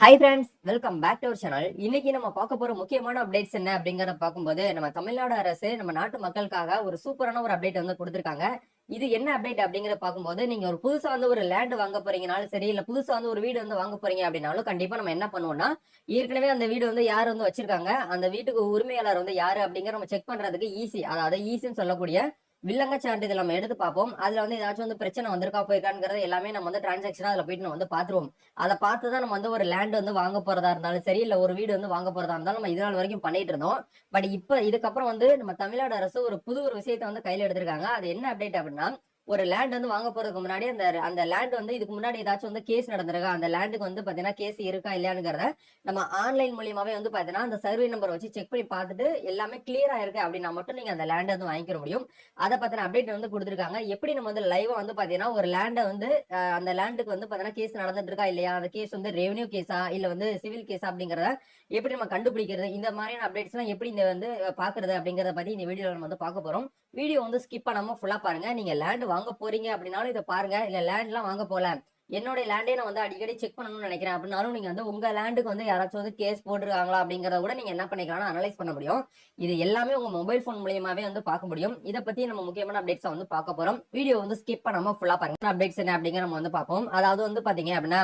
Hi friends welcome back to our channel இன்னைக்கு நம்ம பார்க்க போற முக்கியமான அப்டேட்ஸ் என்ன அப்படிங்கறத பார்க்கும்போது நம்ம தமிழ்நாடு அரசு நம்ம நாட்டு மக்களுக்காக ஒரு சூப்பரான ஒரு அப்டேட் வந்து கொடுத்துருக்காங்க. இது என்ன அப்டேட் அப்படிங்கறத பார்க்கும்போது நீங்க ஒரு புதுசா வந்து ஒரு லேண்ட் வாங்க போறீங்கனாலும் சரி இல்ல புதுசா வந்து ஒரு வீடு வந்து வாங்க போறீங்க அப்படின்னாலும் கண்டிப்பா நம்ம என்ன பண்ணுவோம்னா ஏற்கனவே அந்த வீடு வந்து யார் வந்து வச்சிருக்காங்க அந்த வீட்டுக்கு உரிமையாளர் வந்து யாரு அப்படிங்கிற நம்ம செக் பண்றதுக்கு ஈஸி அதாவது ஈஸின்னு சொல்லக்கூடிய வில்லங்க சான்றிதழ் நம்ம எடுத்து பார்ப்போம். அதுல வந்து ஏதாச்சும் வந்து பிரச்சனை வந்திருக்கா போயிருக்காங்கிறது எல்லாமே நம்ம வந்து டிரான்சாக்ஷனா அதுல போயிட்டு நம்ம வந்து பாத்துருவோம் அதை பார்த்து தான் நம்ம வந்து ஒரு லேண்ட் வந்து வாங்க போறதா இருந்தாலும் சரி இல்ல ஒரு வீடு வந்து வாங்க போறதா இருந்தாலும் நம்ம இது நாள் வரைக்கும் பண்ணிட்டு இருந்தோம். பட் இப்ப இதுக்கப்புறம் வந்து நம்ம தமிழ்நாடு அரசு ஒரு புது ஒரு விஷயத்தை வந்து கையில எடுத்திருக்காங்க. அது என்ன அப்டேட் அப்படின்னா ஒரு லேண்ட் வந்து வாங்க போறதுக்கு முன்னாடி அந்த அந்த லேண்ட் வந்து இதுக்கு முன்னாடி ஏதாச்சும் வந்து கேஸ் நடந்திருக்கா? அந்த லேண்டுக்கு வந்து பாத்தீங்கன்னா கேஸ் இருக்கா இல்லையானுங்கிறத நம்ம ஆன்லைன் மூலியமாவே வந்து பாத்தீங்கன்னா அந்த சர்வே நம்பர் வச்சு செக் பண்ணி பார்த்துட்டு எல்லாமே கிளியரா இருக்கு அப்படின்னா மட்டும் நீங்க அந்த லேண்ட் வந்து வாங்கிக்க முடியும். அதை பத்தின அப்டேட் வந்து கொடுத்துருக்காங்க. எப்படி நம்ம வந்து லைவா வந்து பாத்தீங்கன்னா ஒரு லேண்டை வந்து அந்த லேண்டுக்கு வந்து பாத்தீங்கன்னா கேஸ் நடந்துட்டு இருக்கா இல்லையா? அந்த கேஸ் வந்து ரெவன்யூ கேஸா இல்ல வந்து சிவில் கேஸா அப்படிங்கறத எப்படி நம்ம கண்டுபிடிக்கிறது? இந்த மாதிரியான அப்டேட்ஸ் எல்லாம் எப்படி இந்த வந்து பாக்குறது அப்படிங்கறத பத்தி இந்த வீடியோல நம்ம வந்து பார்க்க போறோம். வீடியோ வந்து ஸ்கிப் பண்ணாம ஃபுல்லா பாருங்க. நீங்க லேண்ட் வாங்க போறீங்க அப்படின்னாலும் இதை பாருங்க. இல்ல லேண்ட் எல்லாம் வாங்க போல என்னோட லேண்டே நான் வந்து அடிக்கடி செக் பண்ணணும்னு நினைக்கிறேன். அப்படின்னாலும் நீங்க வந்து உங்க லேண்டுக்கு வந்து யாராச்சும் வந்து கேஸ் போட்டிருக்காங்களா அப்படிங்கறத கூட நீங்க என்ன பண்ணிக்கலாம் அனலைஸ் பண்ண முடியும். இது எல்லாமே உங்க மொபைல் ஃபோன் மூலியமாவே வந்து பார்க்க முடியும். இதை பத்தி நம்ம முக்கியமான அப்டேட்ஸ் வந்து பார்க்க போறோம். வீடியோ வந்து ஸ்கிப் பண்ணாம ஃபுல்லா பாருங்க. அப்டேட்ஸ் என்ன அப்படிங்கிற நம்ம வந்து பார்ப்போம். அதாவது வந்து பாத்தீங்க அப்படின்னா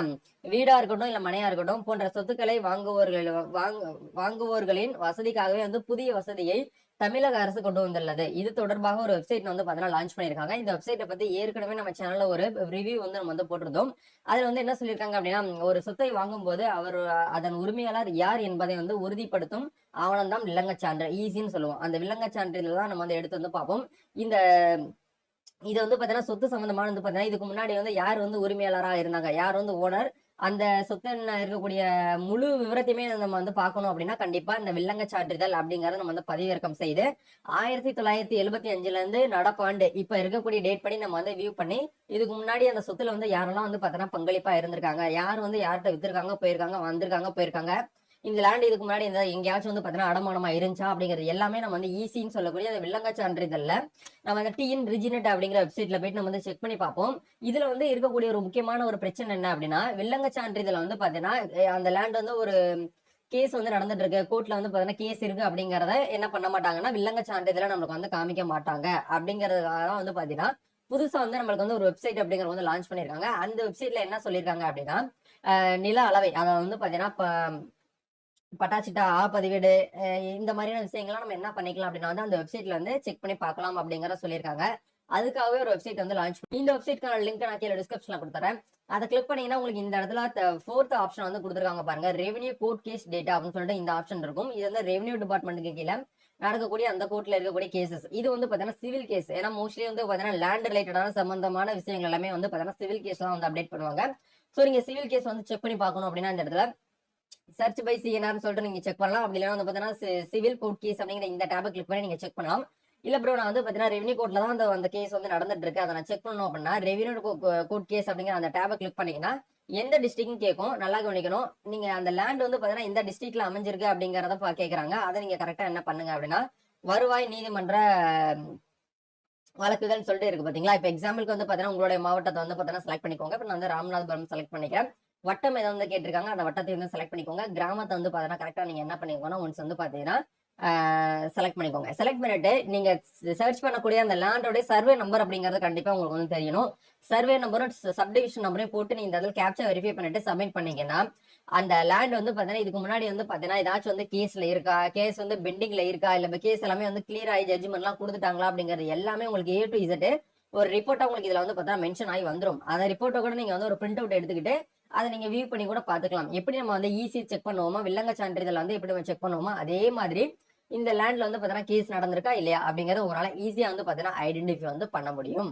வீடா இருக்கட்டும் இல்ல மனையா இருக்கட்டும் போன்ற சொத்துக்களை வாங்குவோர்கள் வாங்க வாங்குவோர்களின் வசதிக்காகவே வந்து புதிய வசதியை தமிழக அரசு கொண்டு வந்துள்ளது. இது தொடர்பாக ஒரு வெப்சைட் வந்து பாத்தீங்கன்னா லான்ச் பண்ணியிருக்காங்க. இந்த வெப்சைட்டை பத்தி ஏற்கனவே நம்ம சேனல்ல ஒரு ரிவ்யூ வந்து நம்ம வந்து போட்டிருந்தோம். அதுல வந்து என்ன சொல்லியிருக்காங்க அப்படின்னா ஒரு சொத்தை வாங்கும்போது அவர் அதன் உரிமையாளர் யார் என்பதை வந்து உறுதிப்படுத்தும் ஆவணம் தான் வில்லங்கச் சான்று ஈஸின்னு சொல்லுவோம். அந்த வில்லங்கச் சான்றிதழ் தான் நம்ம வந்து எடுத்து வந்து பார்ப்போம். இந்த இது வந்து பாத்தீங்கன்னா சொத்து சம்பந்தமான வந்து பாத்தீங்கன்னா இதுக்கு முன்னாடி வந்து யார் வந்து உரிமையாளராக இருந்தாங்க? யார் வந்து ஓனர்? அந்த சொத்துல இருக்கக்கூடிய முழு விவரத்தையுமே நம்ம வந்து பார்க்கணும் அப்படின்னா கண்டிப்பா இந்த வில்லங்க சான்றிதழ் அப்படிங்கறத நம்ம வந்து பதிவிறக்கம் செய்து ஆயிரத்தி தொள்ளாயிரத்தி எழுபத்தி அஞ்சுல இருந்து நடப்பாண்டு இப்ப இருக்கக்கூடிய டேட் படி நம்ம வந்து வியூ பண்ணி இதுக்கு முன்னாடி அந்த சொத்துல வந்து யாரெல்லாம் வந்து பார்த்தோன்னா பங்களிப்பா இருந்திருக்காங்க யார் வந்து யார்கிட்ட வித்திருக்காங்க போயிருக்காங்க வந்திருக்காங்க போயிருக்காங்க இந்த லேண்ட் இதுக்கு முன்னாடி இந்த எங்கேயாச்சும் வந்து பார்த்தீங்கன்னா அடமானமா இருந்துச்சா அப்படிங்கிறது எல்லாமே நம்ம வந்து ஈஸின்னு சொல்லக்கூடிய அந்த வில்லங்க சான்றிதழில் நம்ம அந்த டிஎன் ரிஜினட் அப்படிங்கிற வெப்சைட்ல போயிட்டு நம்ம வந்து செக் பண்ணி பார்ப்போம். இதுல வந்து இருக்கக்கூடிய ஒரு முக்கியமான ஒரு பிரச்சனை என்ன அப்படின்னா வில்லங்க சான்றிதழ் வந்து பார்த்தீங்கன்னா அந்த லேண்ட் வந்து ஒரு கேஸ் வந்து நடந்துட்டு இருக்கு. கோர்ட்ல வந்து பாத்தீங்கன்னா கேஸ் இருக்கு அப்படிங்கறத என்ன பண்ண மாட்டாங்கன்னா வில்லங்க சான்றிதழ நம்மளுக்கு வந்து காமிக்க மாட்டாங்க. அப்படிங்கறதுக்காக தான் வந்து பாத்தீங்கன்னா புதுசா வந்து நம்மளுக்கு வந்து ஒரு வெப்சைட் அப்படிங்கறது வந்து லான்ச் பண்ணிருக்காங்க அந்த வெப்சைட்ல என்ன சொல்லியிருக்காங்க அப்படின்னா நில அளவை அதாவது வந்து பாத்தீங்கன்னா பட்டாச்சிட்டா ஆ பதிவேடு இந்த மாதிரியான விஷயங்கள்லாம் நம்ம என்ன பண்ணிக்கலாம் அப்படின்னா வந்து அந்த வெப்சைட்ல வந்து செக் பண்ணி பார்க்கலாம் அப்படிங்கிற சொல்லியிருக்காங்க. அதுக்காகவே ஒரு வெப்சைட் வந்து லான்ச் பண்ணி இந்த வெப்சைட்க்கான லிங்க் நான் கீழே டிஸ்கிரிப்ஷன்ல கொடுத்துறேன். அதை கிளிக் பண்ணீங்கன்னா உங்களுக்கு இந்த இடத்துல ஃபோர்த் ஆப்ஷன் வந்து கொடுத்துருக்காங்க பாருங்க. ரெவன்யூ கோர்ட் கேஸ் டேட்டா அப்படின்னு சொல்லிட்டு இந்த ஆப்ஷன் இருக்கும். இது வந்து ரெவன்யூ டிபார்ட்மெண்ட்டுக்கு கீழே நடக்கக்கூடிய அந்த கோர்ட்ல இருக்கக்கூடிய கேசஸ் இது வந்து பாத்தீங்கன்னா சிவில் கேஸ் ஏன்னா மோஸ்ட்லி வந்து பாத்தீங்கன்னா லேண்ட் ரிலேட்டடான சம்பந்தமான விஷயங்கள் எல்லாமே வந்து பாத்தீங்கன்னா சிவில் கேஸ் தான் வந்து அப்டேட் பண்ணுவாங்க. ஸோ நீங்க சிவில் கேஸ் வந்து செக் பண்ணி பார்க்கணும் அப்படின்னா இந்த இடத்துல சர்ச் பை சிஎன்ஆர்னு சொல்லிட்டு நீங்க செக் பண்ணலாம். அப்படி இல்லைன்னா வந்து பாத்தீங்கன்னா சிவில் கோர்ட் கேஸ் அப்படிங்கிற இந்த டேபை கிளிக் பண்ணி நீங்க செக் பண்ணலாம். இல்ல ப்ரோ நான் வந்து பாத்தீங்கன்னா ரெவன்யூ கோர்ட்ல தான் அந்த அந்த கேஸ் வந்து நடந்துட்டு இருக்கு. அதை நான் செக் பண்ணணும் அப்படின்னா ரெவன்யூ கோர்ட் கேஸ் அப்படிங்கிற அந்த டேபை கிளிக் பண்ணீங்கன்னா எந்த டிஸ்ட்ரிக்ட்னு கேட்கும். நல்லா கவனிக்கணும். நீங்க அந்த லேண்ட் வந்து பாத்தீங்கன்னா இந்த டிஸ்ட்ரிக்ட்ல அமைஞ்சிருக்கு அப்படிங்கறத பா- கேக்குறாங்க. அதை நீங்க கரெக்டா என்ன பண்ணுங்க அப்படின்னா வருவாய் நீதிமன்ற வழக்குகள் சொல்லிட்டு இருக்கு பாத்தீங்களா? இப்ப எக்ஸாம்பிளுக்கு வந்து பாத்தீங்கன்னா உங்களுடைய மாவட்டத்தை வந்து பாத்தீங்கன்னா செலக்ட் பண்ணிக்கோங்க. இப்ப நான் வந்து ராமநாதபுரம் செலக்ட் பண்ணிக்கிறேன். வட்டம் எதாவது வந்து கேட்டிருக்காங்க அந்த வட்டத்தை வந்து செலக்ட் பண்ணிக்கோங்க. கிராமத்தை வந்து பார்த்தீங்கன்னா கரெக்டாக நீங்க என்ன பண்ணிக்கோங்கன்னா ஒன்ஸ் வந்து பாத்தீங்கன்னா செலக்ட் பண்ணிக்கோங்க. செலக்ட் பண்ணிட்டு நீங்க சர்ச் பண்ணக்கூடிய அந்த லேண்டோட சர்வே நம்பர் அப்படிங்கிறது கண்டிப்பா உங்களுக்கு வந்து தெரியணும். சர்வே நம்பரும் சப்டிவிஷன் நம்பரையும் போட்டு நீங்க இந்த இடத்துல வெரிஃபை பண்ணிட்டு சப்மிட் பண்ணீங்கன்னா அந்த லேண்ட் வந்து பாத்தீங்கன்னா இதுக்கு முன்னாடி வந்து பாத்தீங்கன்னா ஏதாச்சும் வந்து கேஸ்ல இருக்கா கேஸ் வந்து பெண்டிங்ல இருக்கா இல்ல கேஸ் எல்லாமே வந்து கிளியர் ஆகி ஜட்ஜ்மெண்ட் எல்லாம் கொடுத்துட்டாங்களா அப்படிங்கிறது எல்லாமே உங்களுக்கு ஏ டு இசட் ஒரு ரிப்போர்ட்டா உங்களுக்கு இதுல வந்து பார்த்தா மென்ஷன் ஆகி வந்துடும் அந்த ரிப்போர்ட்டை கூட நீங்க வந்து ஒரு பிரிண்ட் அவுட் எடுத்துக்கிட்டு அதை நீங்க வியூ பண்ணி கூட பாத்துக்கலாம் எப்படி நம்ம வந்து ஈஸி செக் பண்ணுவோமோ வில்லங்க சான்றிதழ் வந்து எப்படி நம்ம செக் பண்ணுவோமோ அதே மாதிரி இந்த லேண்ட்ல வந்து பாத்தீங்கன்னா கேஸ் நடந்திருக்கா இல்லையா அப்படிங்கறத உங்களால ஈஸியா வந்து பாத்தீங்கன்னா ஐடென்டிஃபை வந்து பண்ண முடியும்.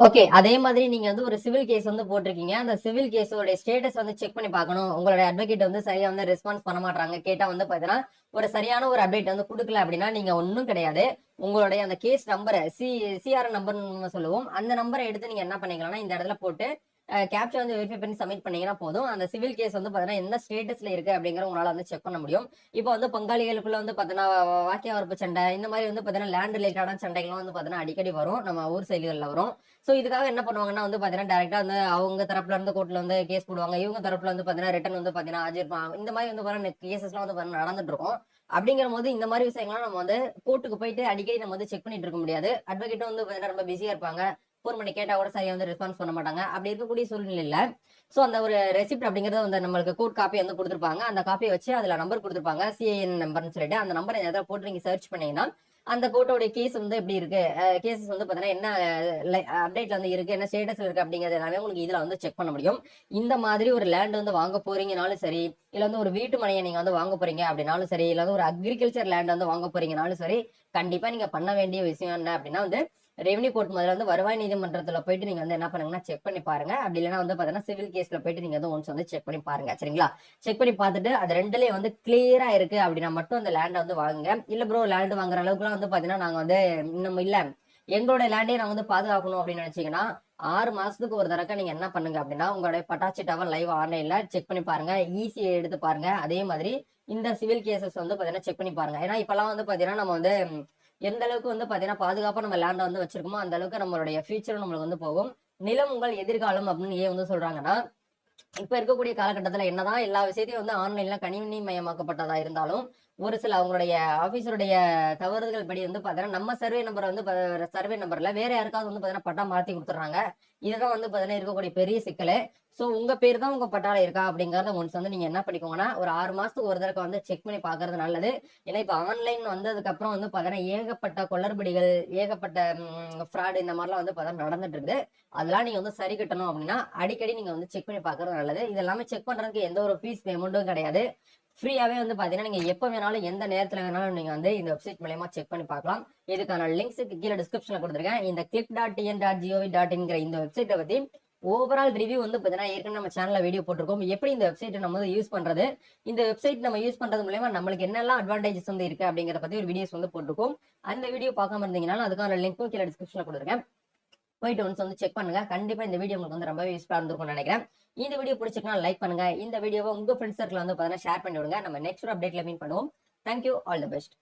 ஓகே அதே மாதிரி நீங்க வந்து ஒரு சிவில் கேஸ் வந்து போட்டிருக்கீங்க. அந்த சிவில் கேஸோட ஸ்டேட்டஸ் வந்து செக் பண்ணி பார்க்கணும். உங்களோட அட்வொகேட் வந்து சரியா வந்து ரெஸ்பான்ஸ் பண்ண மாட்டாங்க கேட்டா வந்து பாத்தீங்கன்னா ஒரு சரியான ஒரு அப்டேட் வந்து கொடுக்கல அப்படின்னா நீங்க ஒன்றும் கிடையாது. உங்களுடைய அந்த கேஸ் நம்பரை சி சிஆர் நம்பர்னு சொல்லுவோம். அந்த நம்பரை எடுத்து நீங்க என்ன பண்ணிக்கலாம்னா இந்த இடத்துல போட்டு கேப்சா வந்து வெரிஃபை பண்ணி சப்மிட் பண்ணீங்கன்னா போதும் அந்த சிவில் கேஸ் வந்து பாத்தீங்கன்னா என்ன ஸ்டேட்டஸ்ல இருக்கு அப்படிங்கிற உங்களால வந்து செக் பண்ண முடியும் இப்போ வந்து பங்காளிகளுக்குள்ள வந்து பாத்தீங்கன்னா வாக்கிய வரப்பு சண்டை இந்த மாதிரி வந்து பாத்தீங்கன்னா லேண்ட் ரிலேட்டடான சண்டைகளும் வந்து பாத்தீங்கன்னா அடிக்கடி வரும் நம்ம ஊர் செயல்களில் வரும் ஸோ இதுக்காக என்ன பண்ணுவாங்கன்னா வந்து பாத்தீங்கன்னா டேரக்டா வந்து அவங்க தரப்புல இருந்து கோர்ட்ல வந்து கேஸ் போடுவாங்க இவங்க தரப்புல வந்து பாத்தீங்கன்னா ரிட்டன் வந்து பாத்தீங்கன்னா ஆஜர் இந்த மாதிரி வந்து பாத்தீங்கன்னா கேசஸ்லாம் வந்து பார்த்தீங்கன்னா நடந்துட்டு இருக்கும் அப்படிங்கிற போது இந்த மாதிரி விஷயங்கள்லாம் நம்ம வந்து கோர்ட்டுக்கு போயிட்டு அடிக்கடி நம்ம வந்து செக் பண்ணிட்டு இருக்க முடியாது அட்வொகேட்டும் வந்து பாத்தீங்கன்னா ரொம்ப பிஸியா இருப்பாங்க ஃபோன் பண்ணி கேட்டால் கூட சரியா வந்து ரெஸ்பான்ஸ் பண்ண மாட்டாங்க. அப்படி இருக்கக்கூடிய சூழ்நிலையில ஸோ அந்த ஒரு ரெசிப்ட் அப்படிங்கிறது வந்து நம்மளுக்கு கோட் காப்பி வந்து கொடுத்துருப்பாங்க. அந்த காப்பியை வச்சு அதில் நம்பர் கொடுத்துருப்பாங்க. சிஐஎன் நம்பர்னு சொல்லிட்டு அந்த நம்பரை எதாவது போட்டு நீங்கள் சர்ச் பண்ணீங்கன்னா அந்த கோர்ட்டோட கேஸ் வந்து எப்படி இருக்கு? கேசஸ் வந்து பார்த்தீங்கன்னா என்ன அப்டேட்ல வந்து இருக்கு? என்ன ஸ்டேட்டஸ்ல இருக்கு? அப்படிங்கறது எல்லாமே உங்களுக்கு இதுல வந்து செக் பண்ண முடியும். இந்த மாதிரி ஒரு லேண்ட் வந்து வாங்க போறீங்கனாலும் சரி இல்ல வந்து ஒரு வீட்டு மனையை நீங்க வந்து வாங்க போறீங்க அப்படின்னாலும் சரி இல்ல வந்து ஒரு அக்ரிகல்ச்சர் லேண்ட் வந்து வாங்க போறீங்கனாலும் சரி கண்டிப்பா நீங்க பண்ண வேண்டிய விஷயம் என்ன அப்படின்னா வந்து ரெவன்யூ கோர்ட் முதல்ல வந்து வருவாய் நீதிமன்றத்துல போயிட்டு நீங்க வந்து என்ன பண்ணுங்கன்னா செக் பண்ணி பாருங்க. அப்படி இல்லைன்னா வந்து பாத்தீங்கன்னா சிவில் கேஸ்ல போயிட்டு நீங்க வந்து ஒன்ஸ் வந்து செக் பண்ணி பாருங்க. சரிங்களா? செக் பண்ணி பார்த்துட்டு அது ரெண்டுலயே வந்து கிளியரா இருக்கு அப்படின்னா மட்டும் அந்த லேண்டை வந்து வாங்குங்க. இல்ல ப்ரோ லேண்ட் வாங்குற அளவுக்குலாம் வந்து பாத்தீங்கன்னா நாங்க வந்து இன்னும் இல்ல. எங்களோட லேண்டே நாங்க வந்து பாதுகாக்கணும் அப்படின்னு நினைச்சீங்கன்னா ஆறு மாசத்துக்கு ஒரு தடவை நீங்க என்ன பண்ணுங்க அப்படின்னா உங்களுடைய பட்டாச்சி டவர் லைவ் ஆன்லைன்ல செக் பண்ணி பாருங்க. ஈஸியை எடுத்து பாருங்க. அதே மாதிரி இந்த சிவில் கேசஸ் வந்து பாத்தீங்கன்னா செக் பண்ணி பாருங்க. ஏன்னா இப்பெல்லாம் வந்து பாத்தீங்கன்னா நம்ம வந்து எந்த அளவுக்கு வந்து பாத்தீங்கன்னா பாதுகாப்பா நம்ம லேண்டை வந்து வச்சிருக்கோமோ அந்த அளவுக்கு நம்மளுடைய ஃபியூச்சரும் நம்மளுக்கு வந்து போகும். நிலம் உங்கள் எதிர்காலம் அப்படின்னு ஏன் வந்து சொல்றாங்கன்னா இப்ப இருக்கக்கூடிய காலகட்டத்துல என்னதான் எல்லா விஷயத்தையும் வந்து ஆன்லைன்ல கணினி மயமாக்கப்பட்டதா இருந்தாலும் ஒரு சில அவங்களுடைய ஆபீஸருடைய தவறுதல் படி வந்து பாத்தீங்கன்னா நம்ம சர்வே நம்பரை வந்து சர்வே நம்பர்ல வேற யாருக்காவது வந்து பாத்தீங்கன்னா பட்டா மாற்றி கொடுத்துட்றாங்க. இதுதான் வந்து பாத்தீங்கன்னா இருக்கக்கூடிய பெரிய சிக்கல். சோ உங்க பேர் தான் உங்க பட்டால இருக்கா அப்படிங்கறத ஒன்ஸ் வந்து நீங்க என்ன பண்ணிக்கோங்கன்னா ஒரு ஆறு மாசத்துக்கு ஒரு தடவை வந்து செக் பண்ணி பாக்குறது நல்லது. ஏன்னா இப்ப ஆன்லைன் வந்ததுக்கு அப்புறம் வந்து பாத்தீங்கன்னா ஏகப்பட்ட கொள்ளர்படிகள் ஏகப்பட்ட ஃப்ராடு இந்த மாதிரிலாம் வந்து பார்த்தீங்கன்னா நடந்துட்டு இருக்குது அதெல்லாம் நீங்க வந்து சரி கட்டணும் அப்படின்னா அடிக்கடி நீங்க வந்து செக் பண்ணி பாக்குறது நல்லது. இது எல்லாமே செக் பண்றதுக்கு எந்த ஒரு ஃபீஸ் பேமெண்ட்டும் கிடையாது. ஃப்ரீயாவே வந்து பாத்தீங்கன்னா நீங்க எப்ப வேணாலும் எந்த நேரத்துல வேணாலும் நீங்க வந்து இந்த வெப்சைட் மூலயமா செக் பண்ணி பார்க்கலாம். இதுக்கான லிங்க்ஸ் கீழே டிஸ்கிரிப்ஷனில் கொடுத்துருக்கேன். இந்த click dot EN dot GOV dot இன்கிற இந்த வெப்சைட்டை பத்தி ஓவரால் ரிவ்யூ வந்து பார்த்தீங்கன்னா ஏற்கனவே நம்ம சேனல்ல வீடியோ போட்டிருக்கோம். எப்படி இந்த வெப்சைட்டை நம்ம வந்து யூஸ் பண்ணுறது இந்த வெப்சைட் நம்ம யூஸ் பண்றது மூலயமா நம்மளுக்கு என்னெல்லாம் அட்வான்டேஜஸ் வந்து இருக்கு அப்படிங்கறத பத்தி ஒரு வீடியோஸ் வந்து போட்டிருக்கோம். அந்த வீடியோ பார்க்காம இருந்தீங்கன்னா அதுக்கான லிங்க்கும் கீழே டிஸ்கிரிப்ஷனில் கொடுத்துருக்கேன். போயிட்டு ஒன்ஸ் வந்து செக் பண்ணுங்க. கண்டிப்பா இந்த வீடியோ உங்களுக்கு வந்து ரொம்ப யூஸ்ஃபுல்லா இருந்திருக்கும்னு நினைக்கிறேன். இந்த வீடியோ பிடிச்சிருக்கா லைக் பண்ணுங்க. இந்த வீடியோவை உங்க ஃப்ரெண்ட்ஸ் சர்க்கிள் வந்து பார்த்தீங்கன்னா ஷேர் பண்ணி விடுங்க நம்ம நெக்ஸ்ட் அப்டேட்ல மீன் பண்ணுவோம். Thank you all the best